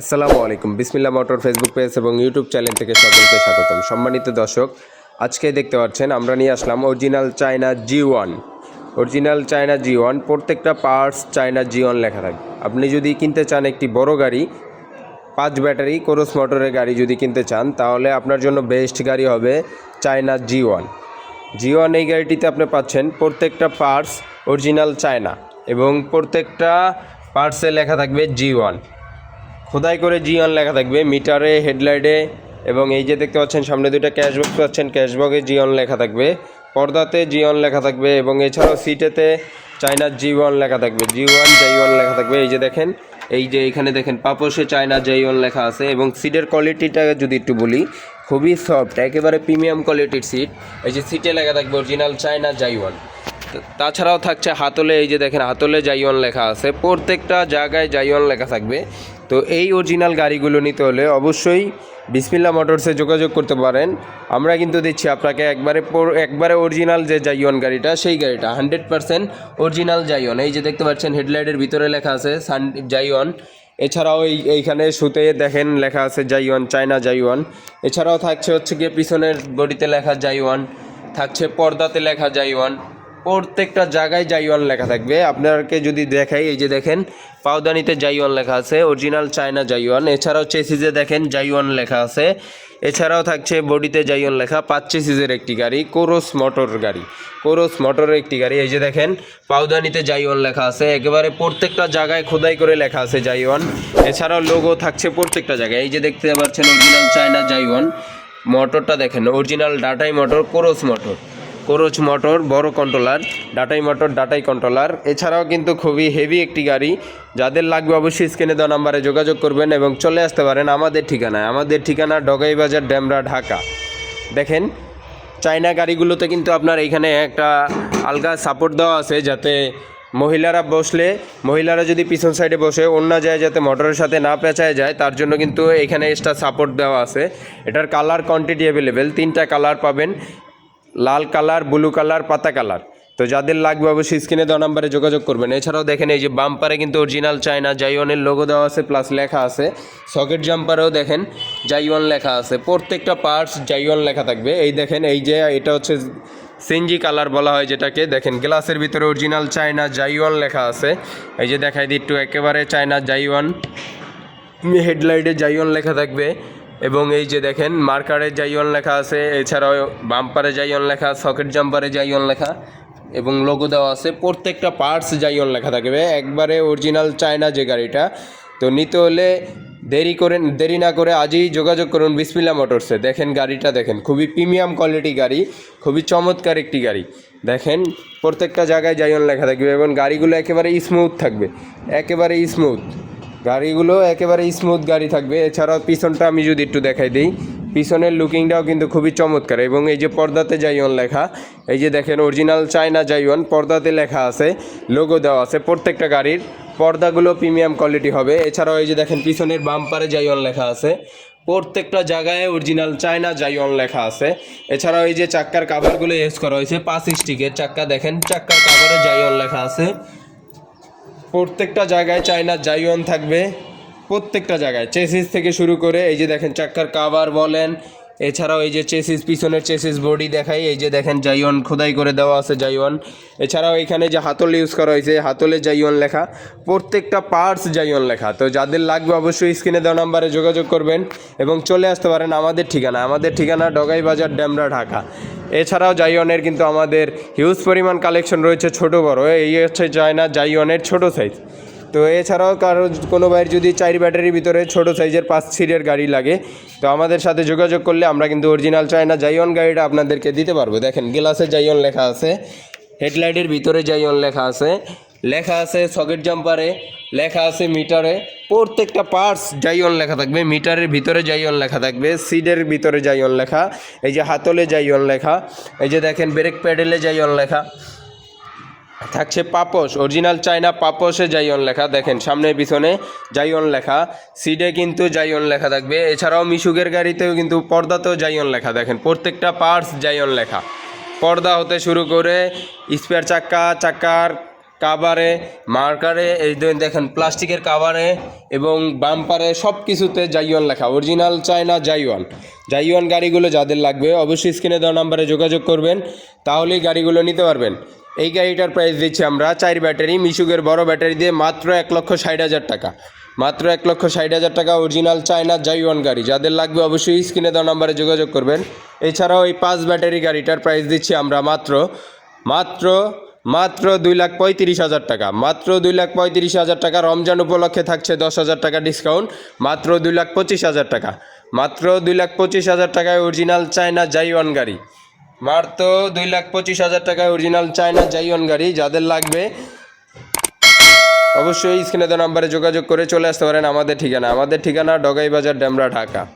আসসালামু আলাইকুম। বিসমিল্লা motor Facebook page এবং ইউটিউব চ্যানেল থেকে সকলকে স্বাগতম। সম্মানিত দর্শক, আজকে দেখতে পাচ্ছেন আমরা নিয়ে আসলাম original China G one. Original China G one, প্রত্যেকটা পার্টস চায়না জি ওয়ান লেখা থাকবে। আপনি যদি কিনতে চান একটি বড় গাড়ি, পাঁচ ব্যাটারি, কোরস মোটরের গাড়ি যদি কিনতে চান, তাহলে আপনার জন্য বেস্ট গাড়ি হবে China G one. G one এই গাড়িটিতে আপনি পাচ্ছেন প্রত্যেকটা পার্টস অরিজিনাল চায়না এবং প্রত্যেকটা পার্টসে লেখা থাকবে জি ওয়ান। খোদাই করে জি ওয়ান লেখা থাকবে, মিটারে, হেডলাইটে এবং এই যে দেখতে পাচ্ছেন, সামনে দুইটা ক্যাশবক্স পাচ্ছেন ক্যাশবক্সে জি ওয়ান লেখা থাকবে, পর্দাতে জি ওয়ান লেখা থাকবে এবং এছাড়াও সিটেতে চায়না জি ওয়ান লেখা থাকবে, জি ওয়ান জাই ওয়ান লেখা থাকবে, এই যে দেখেন, এই যে এখানে দেখেন, পাপোশে চায়না জাই ওয়ান লেখা আছে এবং সিটের কোয়ালিটিটা যদি একটু বলি, খুবই সফট, একেবারে প্রিমিয়াম কোয়ালিটির সিট, এই যে সিটে লেখা থাকবে অরিজিনাল চায়না জাই ওয়ান। তাছাড়াও থাকছে হাতলে, এই যে দেখেন, হাতলে জাইওয়ান লেখা আছে, প্রত্যেকটা জায়গায় জাইওয়ান লেখা থাকবে তো এই অরিজিনাল গাড়িগুলো নিতে হলে অবশ্যই বিসমিল্লা মোটরসে যোগাযোগ করতে পারেন। আমরা কিন্তু দিচ্ছি আপনাকে একবারে একবারে অরিজিনাল যে জাইওয়ান গাড়িটা, সেই গাড়িটা হান্ড্রেড পার্সেন্ট অরিজিনাল জাইওয়ান এই যে দেখতে পাচ্ছেন, হেডলাইটের ভিতরে লেখা আছে সান জাইওয়ান এছাড়াও এই, এইখানে সুতে দেখেন লেখা আছে জাইওয়ান চায়না জাইওয়ান এছাড়াও থাকছে হচ্ছে গিয়ে পিছনের বডিতে লেখা জাইওয়ান থাকছে পর্দাতে লেখা জাইওয়ান প্রত্যেকটা জায়গায় জাইওয়ান লেখা থাকবে। আপনাকে যদি দেখাই, এই যে দেখেন পাউদানিতে জাইওয়ান লেখা আছে, অরিজিনাল চায়না জাইওয়ান। এছাড়াও চেসিজে দেখেন, জাইওয়ান লেখা আছে। এছাড়াও থাকছে বডিতে জাইওয়ান লেখা, পাঁচ চেসিজের একটি গাড়ি, কোরস মোটর গাড়ি। কোরস মোটরের একটি গাড়ি, এই যে দেখেন পাউদানিতে জাইওয়ান লেখা আছে। একেবারে প্রত্যেকটা জায়গায় খোদাই করে লেখা আছে জাইওয়ান। এছাড়াও লোগো থাকছে প্রত্যেকটা জায়গায়। এই যে দেখতে পাচ্ছেন, অরিজিনাল চায়না জাইওয়ান। মোটরটা দেখেন, অরিজিনাল ডাটাই মোটর, কোরস মোটর। কোরোচ মোটর, বড় কন্ট্রোলার ডাটাই মোটর, ডাটাই কন্ট্রোলার এছাড়াও কিন্তু খুবই হেভি একটি গাড়ি। যাদের লাগবে অবশ্যই স্ক্রিনে দেওয়া নাম্বারে যোগাযোগ করবেন এবং চলে আসতে পারেন আমাদের ঠিকানায়। আমাদের ঠিকানা ডগাই বাজার ড্যামরা ঢাকা। দেখেন, চায়না গাড়িগুলোতে কিন্তু আপনার এইখানে একটা আলগা সাপোর্ট দেওয়া আছে যাতে মহিলারা বসলে, মহিলারা যদি পিছন সাইডে বসে অন্য যায় যাতে মোটরের সাথে না পেঁচায় যায়, তার জন্য কিন্তু এখানে এক্সট্রা সাপোর্ট দেওয়া আছে। এটার কালার কোয়ান্টিটি অ্যাভেলেবেল তিনটা কালার পাবেন। লাল কালার, ব্লু কালার, পাতা কালার। তো যাদের লাগবে অবশ্যই স্ক্রিনে দেওয়া নাম্বারে যোগাযোগ করবেন। এছাড়াও দেখেন এই যে বাম্পারে কিন্তু অরিজিনাল চায়না জাইওয়ানের লোগো দেওয়া আছে প্লাস লেখা আছে। সকেট জাম্পারেও দেখেন জাইওয়ান লেখা আছে। প্রত্যেকটা পার্টস জাইওয়ান লেখা থাকবে। এই দেখেন, এই যে এটা হচ্ছে সেঞ্জি কালার বলা হয় যেটাকে। দেখেন গ্লাসের ভিতরে অরিজিনাল চায়না জাইওয়ান লেখা আছে। এই যে দেখাই দিই একটু, একেবারে চায়না জাইওয়ান হেডলাইটে জাইওয়ান লেখা থাকবে। এবং এই যে দেখেন মার্কারে জাইওয়ান লেখা আছে, এছাড়াও বাম্পারে জাইওয়ান লেখা সকেট জাম্পারে জাইওয়ান লেখা, এবং লোগো দেওয়া আছে, প্রত্যেকটা পার্টস জাইওয়ান লেখা থাকবে একবারে অরিজিনাল চায়না যে গাড়িটা, তো নিতে হলে দেরি করেন দেরি না করে আজই যোগাযোগ করুন বিসমিল্লা মোটরসে। দেখেন গাড়িটা, দেখেন, খুবই প্রিমিয়াম কোয়ালিটি গাড়ি, খুবই চমৎকার একটি গাড়ি। দেখেন, প্রত্যেকটা জায়গায় জাইওয়ান লেখা থাকবে এবং গাড়িগুলো একেবারে স্মুথ থাকবে, একেবারে স্মুথ গাড়িগুলো একেবারে স্মুথ গাড়ি থাকবে। এছাড়াও পিছনটা আমি যদি একটু দেখাই দিই, পিছনের লুকিংটাও কিন্তু খুবই চমৎকার এবং এই যে পর্দাতে জাইওয়ান লেখা, এই যে দেখেন অরিজিনাল চায়না জাইওয়ান পর্দাতে লেখা আছে লোগো দেওয়া আছে প্রত্যেকটা গাড়ির। পর্দাগুলো প্রিমিয়াম কোয়ালিটি হবে। এছাড়াও এই যে দেখেন পিছনের বাম্পারে জাইওয়ান লেখা আছে, প্রত্যেকটা জায়গায় অরিজিনাল চায়না জাইওয়ান লেখা আছে। এছাড়াও এই যে চাক্কার কাভারগুলো ইউজ করা হয়েছে, পাঁচ স্টিকের চাক্কা দেখেন, চাক্কার কাভারে জাইওয়ান লেখা আছে। প্রত্যেকটা জায়গায় চায়না জাইওয়ান থাকবে। প্রত্যেকটা জায়গায়। চেসিস থেকে শুরু করে, এই যে দেখেন, চাক্কার কাভার বলেন এছাড়াও এই যে চেসিস, পিছনের চেসিস বডি দেখাই, এই যে দেখেন জাইওয়ান খোদাই করে দেওয়া আছে জাইওয়ান। এছাড়াও এখানে যে হাতল ইউজ করা হয়েছে হাতলে জাইওয়ান লেখা, প্রত্যেকটা পার্টস জাইওয়ান লেখা। তো যাদের লাগবে অবশ্যই স্ক্রিনে দেওয়া নাম্বারে যোগাযোগ করবেন এবং চলে আসতে পারেন আমাদের ঠিকানা। আমাদের ঠিকানা ডগাই বাজার, ড্যামরা, ঢাকা। এছাড়াও জাইওনের কিন্তু আমাদের হিউজ পরিমাণ কালেকশন রয়েছে ছোট বড়। এই হচ্ছে চায়না জাইওনের ছোট সাইজ তো এছাড়াও কারও কোনো ভাইয়ের যদি চার ব্যাটারির ভিতরে ছোট সাইজের পাঁচ সিটের গাড়ি লাগে, তো আমাদের সাথে যোগাযোগ করলে আমরা কিন্তু অরিজিনাল চাই চায়না জাইওন গাড়িটা আপনাদেরকে দিতে পারব। দেখেন গ্লাসে জাইওন লেখা আছে হেডলাইটের ভিতরে জাইওন লেখা আছে লেখা আছে সকেট জাম্পারে লেখা আছে মিটারে প্রত্যেকটা পার্টস জাইওন লেখা থাকবে মিটারের ভিতরে জাইওন লেখা থাকবে সিডের ভিতরে জাইওন লেখা, এই যে হাতলে জাইওন লেখা, এই যে দেখেন ব্রেক প্যাডেলে জাইওন লেখা। থাকছে পাপস অরিজিনাল চায়না পাপসে জাইয়ন লেখা, দেখেন সামনে পিছনে জাইওন লেখা সিডে কিন্তু জাইয়ন লেখা থাকবে, এছাড়াও মিশুকের গাড়িতেও কিন্তু পর্দাতেও জাইয়ন লেখা, দেখেন প্রত্যেকটা পার্টস জাইয়ন লেখা। পর্দা হতে শুরু করে স্পেয়ার চাক্কা, চাক্কার কাভারে মার্কারে এই দেখেন প্লাস্টিকের কাভারে এবং বাম্পারে সব কিছুতে জাইওয়ান লেখা। অরিজিনাল চায়না জাইওয়ান জাইওয়ান গাড়িগুলো যাদের লাগবে, অবশ্যই স্ক্রিনে দেওয়া নাম্বারে যোগাযোগ করবেন, তাহলেই গাড়িগুলো নিতে পারবেন। এই গাড়িটার প্রাইস দিচ্ছি আমরা চার ব্যাটারি মিশুকের বড় ব্যাটারি দিয়ে মাত্র এক লক্ষ ষাট হাজার টাকা। মাত্র এক লক্ষ ষাট হাজার টাকা অরিজিনাল চায়না জাইওয়ান গাড়ি। যাদের লাগবে অবশ্যই স্ক্রিনে দেওয়া নাম্বারে যোগাযোগ করবেন। এছাড়াও এই পাঁচ ব্যাটারি গাড়িটার প্রাইস দিচ্ছি আমরা মাত্র মাত্র মাত্র দুই লাখ পঁয়ত্রিশ হাজার টাকা। মাত্র দুই লাখ পঁয়ত্রিশ হাজার টাকা রমজান উপলক্ষে থাকছে দশ হাজার টাকা ডিসকাউন্ট। মাত্র দুই লাখ পঁচিশ হাজার টাকা। মাত্র দুই লাখ পঁচিশ হাজার টাকায় অরিজিনাল চায়না জাইওয়ান গাড়ি। মাত্র দুই লাখ পঁচিশ হাজার টাকায় অরিজিনাল চায়না জাইওয়ান গাড়ি। যাদের লাগবে, অবশ্যই স্ক্রিনে দেওয়া নাম্বারে যোগাযোগ করে চলে আসতে পারেন আমাদের ঠিকানা। আমাদের ঠিকানা ডগাই বাজার ডেমরা ঢাকা।